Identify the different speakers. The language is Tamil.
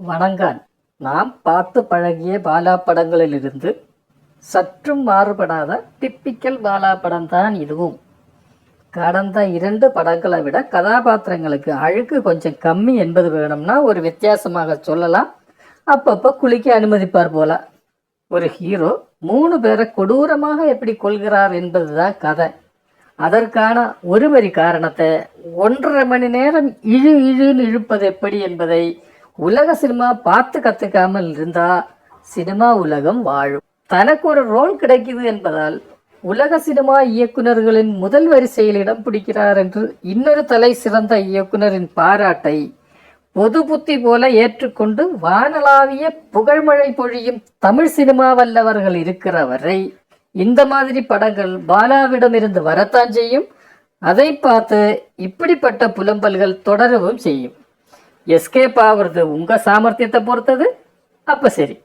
Speaker 1: வணங்கான். நாம் பார்த்து பழகிய பாலா படங்களிலிருந்து சற்றும் மாறுபடாத டிப்பிக்கல் பாலா படம் தான் இதுவும். கடந்த இரண்டு படங்களை விட கதாபாத்திரங்களுக்கு அழுக்கு கொஞ்சம் கம்மி என்பது வேணும்னா ஒரு வித்தியாசமாக சொல்லலாம். அப்பப்போ குளிக்க அனுமதிப்பார் போல. ஒரு ஹீரோ மூணு பேரை கொடூரமாக எப்படி கொள்கிறார் என்பதுதான் கதை. அதற்கான ஒரு வரி காரணத்தை ஒன்றரை மணி நேரம் இழு இழுன்னு இழுப்பது எப்படி என்பதை உலக சினிமா பார்த்து கத்துக்காமல் இருந்தா சினிமா உலகம் வாழும். தனக்கு ஒரு ரோல் கிடைக்குது என்பதால் உலக சினிமா இயக்குனர்களின் முதல் வரிசையில் இடம் பிடிக்கிறார் என்று இன்னொரு தலை சிறந்த இயக்குனரின் பாராட்டை பொது புத்தி போல ஏற்றுக்கொண்டு வானளாவிய புகழ்மழை பொழியும் தமிழ் சினிமா வல்லவர்கள் இருக்கிற வரை இந்த மாதிரி படங்கள் பாலாவிடமிருந்து வரத்தான் செய்யும். அதை பார்த்து இப்படிப்பட்ட புலம்பல்கள் தொடரவும் செய்யும். எஸ்கேப் ஆகுறது உங்கள் சாமர்த்தியத்தை பொறுத்தது. அப்போ சரி.